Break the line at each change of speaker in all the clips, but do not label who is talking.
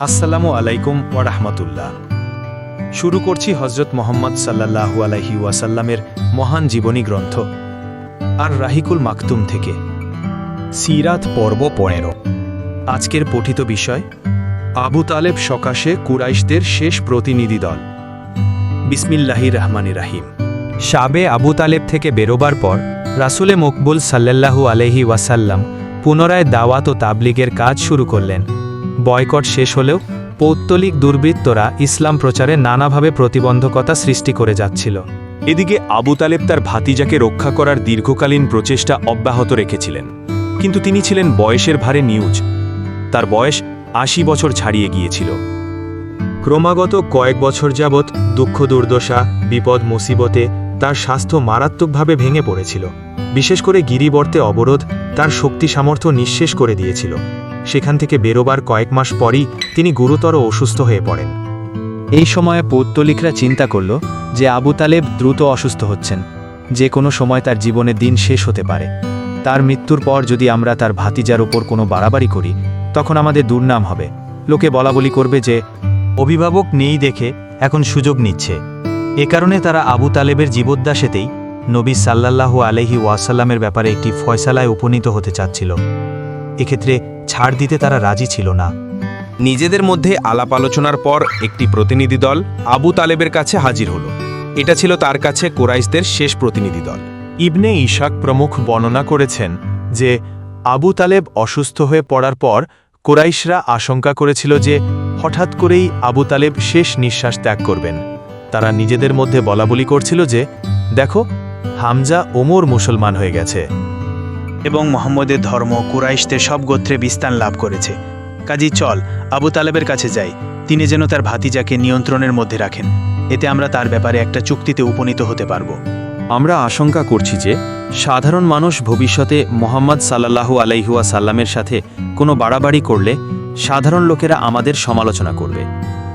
আসসালামু আলাইকুম ওয়ারাহমাতুল্লাহ শুরু করছি হজরত মোহাম্মদ সাল্লাল্লাহু আলাইহি ওয়াসাল্লামের মহান জীবনী গ্রন্থ, আর রাহিকুল মাকতুম থেকে। সিরাত পর্ব পনেরো। আজকের পঠিত বিষয়, আবু তালেব সকাশে কুরাইশদের শেষ প্রতিনিধি দল। বিসমিল্লাহি রহমানি রাহিম। শাবে আবু তালেব থেকে বেরোবার পর রাসুলে মকবুল সাল্লাল্লাহু আলহি ওয়াসাল্লাম পুনরায় দাওয়াত ও তাবলিগের কাজ শুরু করলেন। বয়কট শেষ হলেও পৌত্তলিক দুর্বৃত্তরা ইসলাম প্রচারে নানাভাবে প্রতিবন্ধকতা সৃষ্টি করে যাচ্ছিল।
এদিকে আবু তালেব তার ভাতিজাকে রক্ষা করার দীর্ঘকালীন প্রচেষ্টা অব্যাহত রেখেছিলেন। কিন্তু তিনি ছিলেন বয়সের ভারে নিউজ। তার বয়স আশি বছর ছাড়িয়ে গিয়েছিল।
ক্রমাগত কয়েক বছর যাবৎ দুঃখ, দুর্দশা, বিপদ, মুসিবতে তার স্বাস্থ্য মারাত্মকভাবে ভেঙে পড়েছিল। বিশেষ করে গিরিবর্তে অবরোধ তার শক্তি সামর্থ্য নিঃশেষ করে দিয়েছিল। সেখান থেকে বেরোবার কয়েক মাস পরই তিনি গুরুতর অসুস্থ হয়ে পড়েন। এই সময়ে পৌত্তলিকরা চিন্তা করল যে আবু তালেব দ্রুত অসুস্থ হচ্ছেন। যে কোনো সময় তার জীবনের দিন শেষ হতে পারে। তার মৃত্যুর পর যদি আমরা তার ভাতিজার ওপর কোনো বাড়াবাড়ি করি তখন আমাদের দুর্নাম হবে। লোকে বলাবলি করবে যে অভিভাবক নেই দেখে এখন সুযোগ নিচ্ছে। এ কারণে তারা আবু তালেবের জীবদ্দাসেতেই নবী সাল্লাল্লাহু আলহি ওয়াসাল্লামের ব্যাপারে একটি ফয়সালায় উপনীত হতে চাচ্ছিল। এক্ষেত্রে ছাড় দিতে তারা রাজি ছিল না।
নিজেদের মধ্যে আলাপ আলোচনার পর একটি প্রতিনিধি দল আবু তালেবের কাছে হাজির হলো। এটা ছিল তার কাছে কোরাইশদের শেষ প্রতিনিধি দল।
ইবনে ইশাক প্রমুখ বর্ণনা করেছেন যে, আবু তালেব অসুস্থ হয়ে পড়ার পর কোরাইশরা আশঙ্কা করেছিল যে, হঠাৎ করেই আবু তালেব শেষ নিঃশ্বাস ত্যাগ করবেন। তারা নিজেদের মধ্যে বলাবলি করছিল যে, দেখো, হামজা ওমর মুসলমান হয়ে গেছে।
এবং মোহাম্মদের ধর্ম কুরাইশদের সব গোত্রে বিস্তার লাভ করেছে। কাজী, চল, আবু তালেবের কাছে যাই। তিনি যেন তার ভাতিজাকে নিয়ন্ত্রণের মধ্যে রাখেন। এতে আমরা তার ব্যাপারে একটা চুক্তিতে উপনীত হতে পারব।
আমরা আশঙ্কা করছি যে,
সাধারণ মানুষ ভবিষ্যতে মোহাম্মদ সাল্লাল্লাহু আলাইহুয়া সাল্লামের সাথে কোনো বাড়াবাড়ি করলে সাধারণ লোকেরা আমাদের সমালোচনা করবে।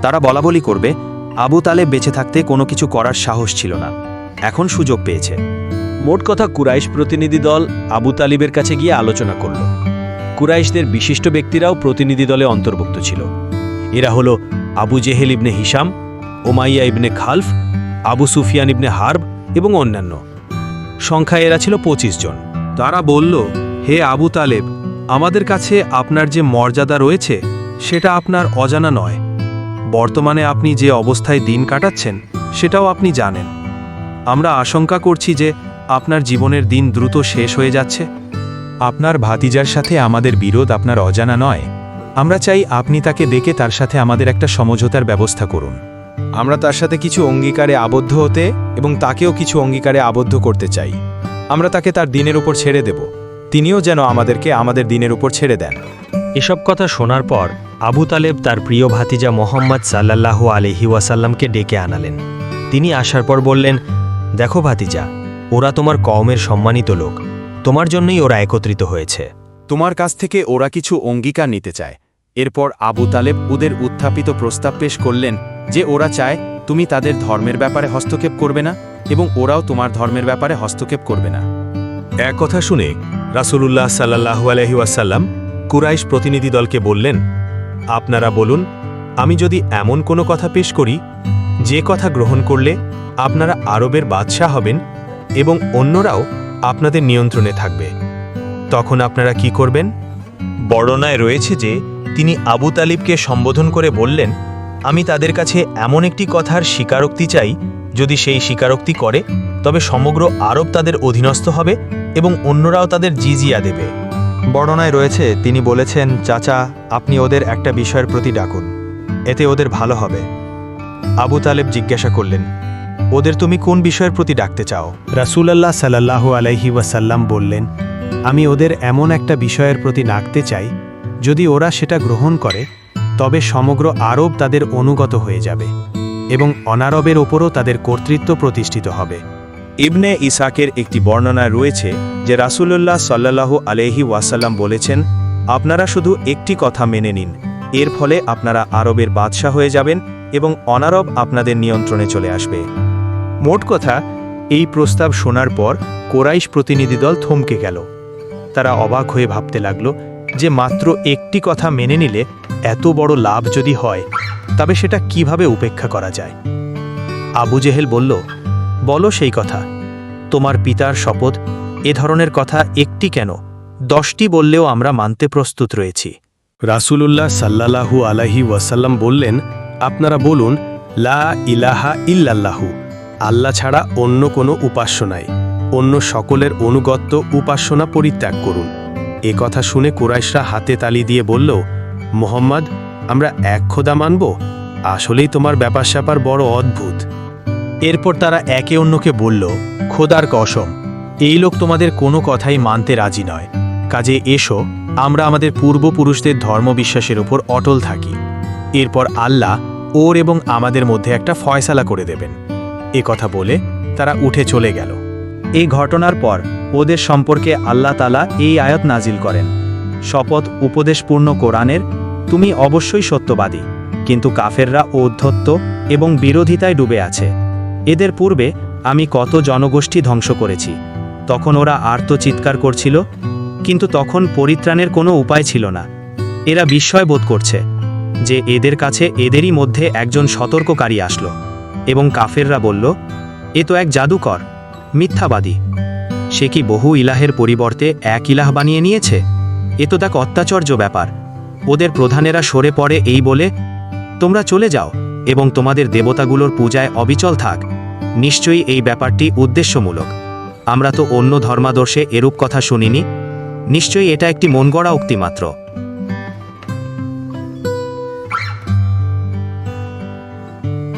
তারা বলাবলি করবে, আবু তালেব বেঁচে থাকতে কোনো কিছু করার সাহস ছিল না। এখন সুযোগ পেয়েছে।
মোট কথা কুরাইশ প্রতিনিধি দল আবু তালিবের কাছে গিয়ে আলোচনা করল। কুরাইশদের বিশিষ্ট ব্যক্তিরাও প্রতিনিধি দলে অন্তর্ভুক্ত ছিল। এরা হল Abu Jahl ibn Hisham Umayya ibn Khalaf, Abu Sufyan ibn Harb এবং অন্যান্য। সংখ্যায় এরা ছিল পঁচিশ জন।
তারা বলল, হে আবু তালেব, আমাদের কাছে আপনার যে মর্যাদা রয়েছে, সেটা আপনার অজানা নয়। বর্তমানে আপনি যে অবস্থায় দিন কাটাচ্ছেন, সেটাও আপনি জানেন। আমরা আশঙ্কা করছি যে আপনার জীবনের দিন দ্রুত শেষ হয়ে যাচ্ছে। আপনার ভাতিজার সাথে আমাদের বিরোধ আপনার অজানা নয়। আমরা চাই আপনি তাকে ডেকে তার সাথে আমাদের একটা সমঝোতার ব্যবস্থা করুন। আমরা তার সাথে কিছু অঙ্গীকারে আবদ্ধ হতে এবং তাকেও কিছু অঙ্গীকারে আবদ্ধ করতে চাই। আমরা তাকে তার দিনের উপর ছেড়ে দেব। তিনিও যেন আমাদেরকে আমাদের দিনের উপর ছেড়ে দেন।
এসব কথা শোনার পর আবু তালেব তার প্রিয় ভাতিজা মোহাম্মদ সাল্লাল্লাহু আলহি ওয়াসাল্লামকে ডেকে আনালেন। তিনি আসার পর বললেন, দেখো ভাতিজা ওরা তোমার কওমের সম্মানিত লোক। তোমার জন্যই ওরা একত্রিত হয়েছে।
তোমার কাছ থেকে ওরা কিছু অঙ্গীকার নিতে চায়। এরপর আবু তালেব ওদের উত্থাপিত প্রস্তাব পেশ করলেন যে ওরা চায় তুমি তাদের ধর্মের ব্যাপারে হস্তক্ষেপ করবে না এবং ওরাও তোমার ধর্মের ব্যাপারে হস্তক্ষেপ করবে না।
এক কথা শুনে রাসূলুল্লাহ সাল্লাহু আলহি ওয়াসাল্লাম কুরাইশ প্রতিনিধি দলকে বললেন আপনারা বলুন আমি যদি এমন কোনো কথা পেশ করি যে কথা গ্রহণ করলে আপনারা আরবের বাদশাহ হবেন এবং অন্যরাও আপনাদের নিয়ন্ত্রণে থাকবে। তখন আপনারা কি করবেন? বর্ণনায় রয়েছে যে তিনি আবু তালিবকে সম্বোধন করে বললেন, আমি তাদের কাছে এমন একটি কথার স্বীকারোক্তি চাই, যদি সেই স্বীকারোক্তি করে, তবে সমগ্র আরব তাদের অধীনস্থ হবে এবং অন্যরাও তাদের জিজিয়া দেবে। বর্ণনায় রয়েছে, তিনি বলেছেন, চাচা, আপনি ওদের একটা বিষয়ের প্রতি ডাকুন, এতে ওদের ভালো হবে। আবু তালেব জিজ্ঞাসা করলেন ওদের তুমি কোন বিষয়ের প্রতি ডাকতে চাও? রাসূলুল্লাহ সাল্লাল্লাহু আলাইহি ওয়াসাল্লাম বললেন, আমি ওদের এমন একটা বিষয়ের প্রতি ডাকতে চাই, যদি ওরা সেটা গ্রহণ করে, তবে সমগ্র আরব তাদের অনুগত হয়ে যাবে এবং অনারবের ওপরও তাদের কর্তৃত্ব প্রতিষ্ঠিত হবে।
ইবনে ইসাকের একটি বর্ণনা রয়েছে যে রাসূলুল্লাহ সাল্লাল্লাহু আলহি ওয়াসাল্লাম বলেছেন, আপনারা শুধু একটি কথা মেনে নিন, এর ফলে আপনারা আরবের বাদশাহ হয়ে যাবেন এবং অনারব আপনাদের নিয়ন্ত্রণে চলে আসবে।
মোট কথা, এই প্রস্তাব শোনার পর কোরাইশ প্রতিনিধি দল থমকে গেল। তারা অবাক হয়ে ভাবতে লাগল যে মাত্র একটি কথা মেনে নিলে এত বড় লাভ যদি হয়, তবে সেটা কীভাবে উপেক্ষা করা যায়? আবু জেহেল বলল, বলো সেই কথা। তোমার পিতার শপথ এ ধরনের কথা একটি কেন? দশটি বললেও আমরা মানতে প্রস্তুত রয়েছি।
রাসূলুল্লাহ সাল্লাল্লাহু আলাইহি ওয়াসাল্লাম বললেন, আপনারা বলুন, লা ইলাহা ইল্লাল্লাহু। আল্লাহ ছাড়া অন্য কোনো উপাস্য নাই। অন্য সকলের অনুগত্য উপাসনা পরিত্যাগ করুন। এ কথা শুনে কুরাইশরা হাতে তালি দিয়ে বলল, মোহাম্মদ, আমরা এক খোদা মানব? আসলেই তোমার ব্যাপার স্যাপার বড় অদ্ভুত।
এরপর তারা একে অন্যকে বলল, খোদার কসম, এই লোক তোমাদের কোনো কথাই মানতে রাজি নয়। কাজে এসো, আমরা আমাদের পূর্বপুরুষদের ধর্মবিশ্বাসের উপর অটল থাকি। এরপর আল্লাহ ওর এবং আমাদের মধ্যে একটা ফয়সালা করে দেবেন। এ কথা বলে তারা উঠে চলে গেল।
এই ঘটনার পর ওদের সম্পর্কে আল্লাহ তালা এই আয়াত নাজিল করেন। শপথ উপদেশপূর্ণ কোরআনের, তুমি অবশ্যই সত্যবাদী, কিন্তু কাফেররা ঔদ্ধত্য এবং বিরোধিতায় ডুবে আছে। এদের পূর্বে আমি কত জনগোষ্ঠী ধ্বংস করেছি, তখন ওরা আর্ত চিৎকার করছিল, কিন্তু তখন পরিত্রাণের কোনো উপায় ছিল না। এরা বিস্ময় বোধ করছে যে এদের কাছে এদেরই মধ্যে একজন সতর্ককারী আসলো। এবং কাফেররা বলল, এ তো এক জাদুকর, মিথ্যাবাদী। সে কি বহু ইলাহের পরিবর্তে এক ইলাহ বানিয়ে নিয়েছে? এ তো দেখ অত্যাচর্য ব্যাপার। ওদের প্রধানেরা সরে পড়ে এই বলে, তোমরা চলে যাও এবং তোমাদের দেবতাগুলোর পূজায় অবিচল থাক। নিশ্চয়ই এই ব্যাপারটি উদ্দেশ্যমূলক। আমরা তো অন্য ধর্মাদর্শে এরূপ কথা শুনিনি। নিশ্চয়ই এটা একটি মন গড়া উক্তি মাত্র